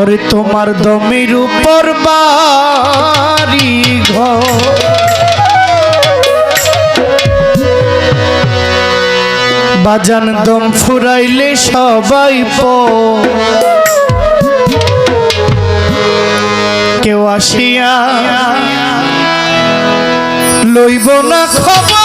ওরে তোমার দমের উপর বাড়ি ঘর। বাজান দম ফুরাইলে সবাই প কেউ আসিয়া লইব না খবর।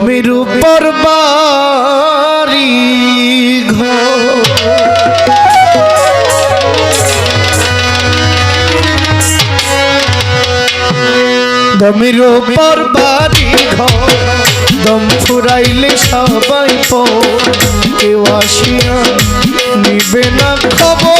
দমের উপর বাড়ি ঘর। উপর বাড়ি ঘর। দম ফুরাইলে সবাই পো কেউ আসিয়া নিবে না খবর।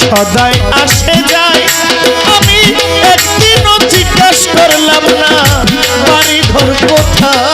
সদাই আসে যায় আমি একদিনও জিজ্ঞাসা করলাম না বাড়ি ঘর কোথায়?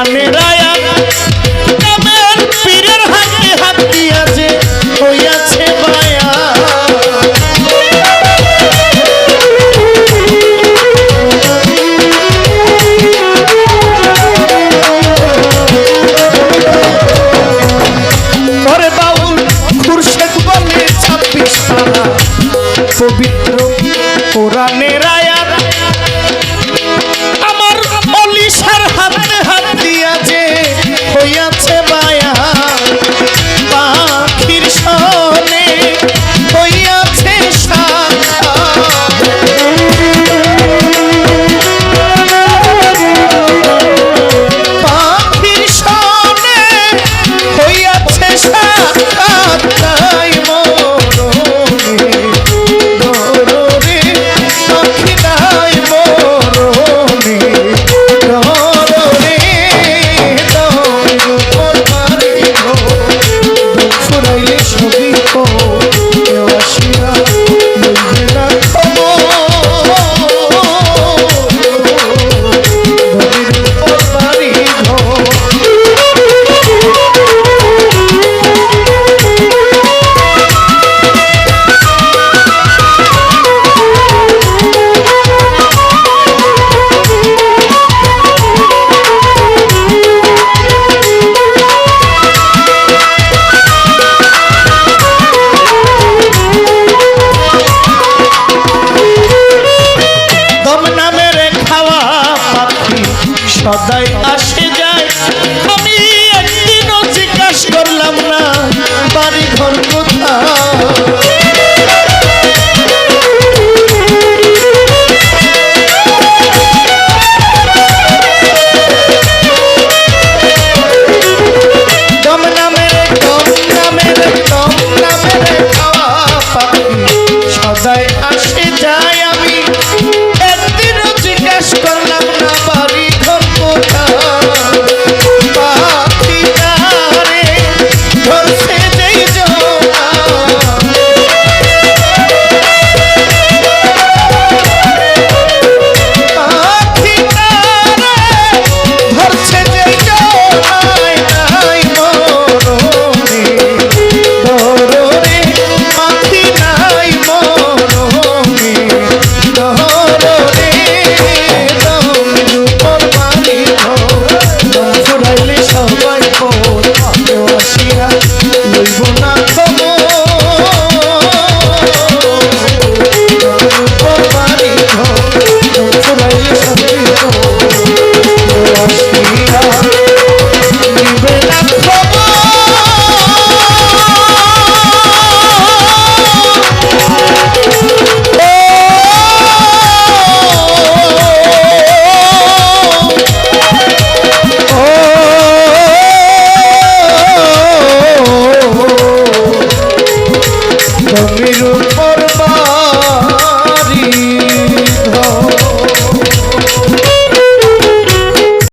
I manera. আমি